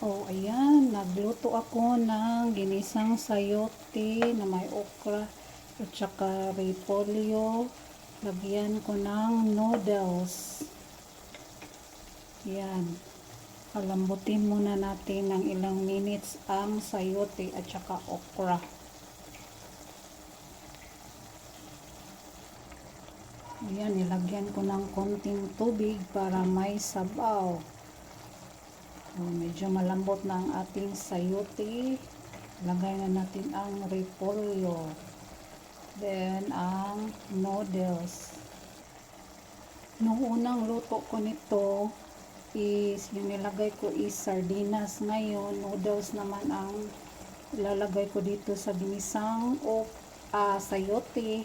Oh, ayan. Nagluto ako ng ginisang sayote na may okra at saka repolyo. Lagyan ko ng noodles. Yan. Palambutin muna natin ng ilang minutes ang sayote at saka okra. Ayan, nilagyan ko ng konting tubig para may sabaw. Oh, medyo malambot na ang ating sayote. Lagay na natin ang repolyo. Then, ang noodles. Nung unang luto ko nito is, yung nilagay ko is sardinas. Ngayon, noodles naman ang ilalagay ko dito sa ginisang o ah, sayote,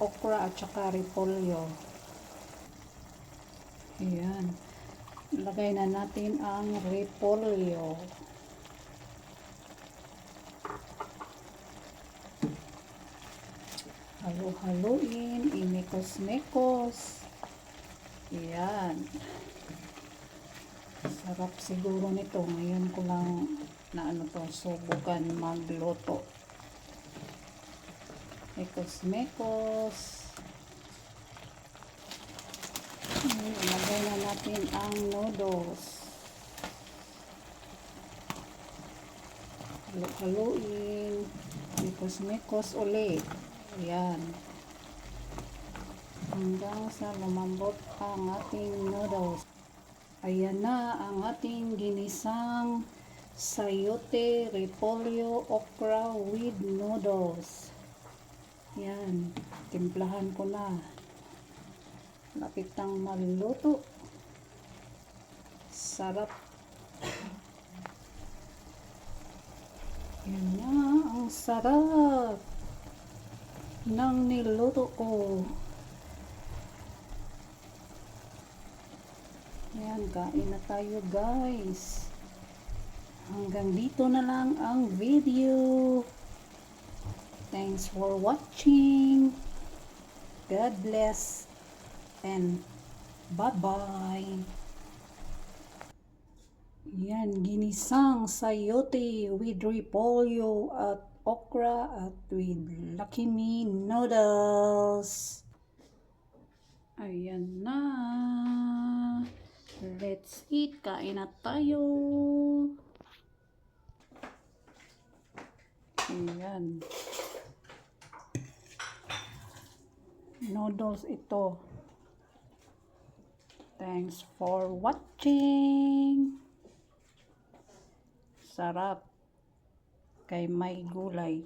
okra at saka repolyo. Ayan. Lagay na natin ang repolyo. Halo-haloin, imikos-mikos. Ayan. Sarap siguro nito. Ngayon ko lang na ano to, subukan magluto. Na natin ang noodles. Halo-haloin. Mekos-mekos ulit. Ayan. Hanggang sa lumambot ang ating noodles. Ayan na ang ating ginisang sayote, repolyo, okra with noodles. Yan. Timplahan ko na. Lapit nang maluto. Sarap. Yan na. Ang sarap ng niluto ko. Ayan, kain na tayo guys. Hanggang dito na lang ang video. Thanks for watching. God bless. And bye-bye. Yan, ginisang sayote with repolyo at okra at with Me noodles. Ayan na. Let's eat. Kain na tayo. Ayan. Noodles ito. Thanks for watching. Sarap. Kay may gulay.